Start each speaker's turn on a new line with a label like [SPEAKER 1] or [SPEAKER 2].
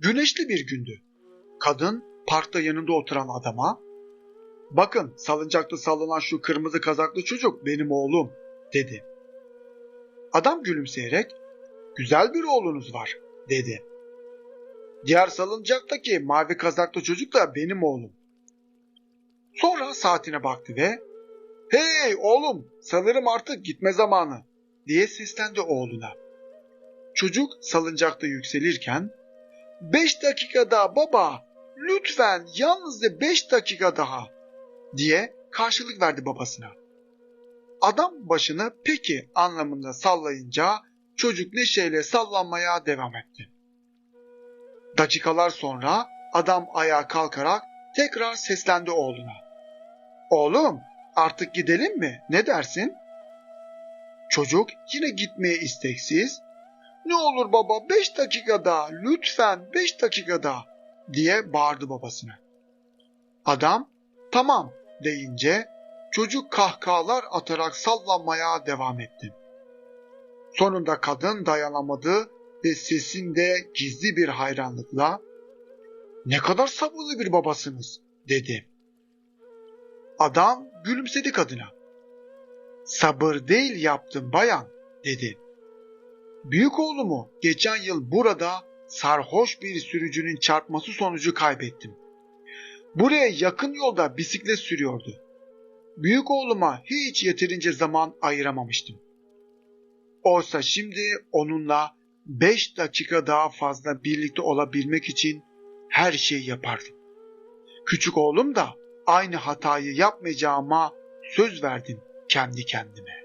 [SPEAKER 1] Güneşli bir gündü. Kadın parkta yanında oturan adama ''Bakın salıncakta sallanan şu kırmızı kazaklı çocuk benim oğlum.'' dedi. Adam gülümseyerek ''Güzel bir oğlunuz var.'' dedi. Diğer salıncaktaki mavi kazaklı çocuk da benim oğlum. Sonra saatine baktı ve ''Hey oğlum sanırım artık gitme zamanı.'' diye seslendi oğluna. Çocuk salıncakta yükselirken ''Beş dakika daha baba, lütfen yalnızca beş dakika daha.'' diye karşılık verdi babasına. Adam başını peki anlamında sallayınca çocuk neşeyle sallanmaya devam etti. Dakikalar sonra adam ayağa kalkarak tekrar seslendi oğluna. Oğlum artık gidelim mi? Ne dersin? Çocuk yine gitmeye isteksiz. Ne olur baba beş dakika daha lütfen beş dakika daha diye bağırdı babasına. Adam tamam deyince çocuk kahkahalar atarak sallanmaya devam etti. Sonunda kadın dayanamadı ve sesinde gizli bir hayranlıkla ''Ne kadar sabırlı bir babasınız'' dedi. Adam gülümsedi kadına. ''Sabır değil yaptım bayan'' dedi. Büyük oğlumu geçen yıl burada sarhoş bir sürücünün çarpması sonucu kaybettim. Buraya yakın yolda bisiklet sürüyordu. Büyük oğluma hiç yeterince zaman ayıramamıştım. Oysa şimdi onunla beş dakika daha fazla birlikte olabilmek için her şeyi yapardım. Küçük oğlum da aynı hatayı yapmayacağıma söz verdim kendi kendime.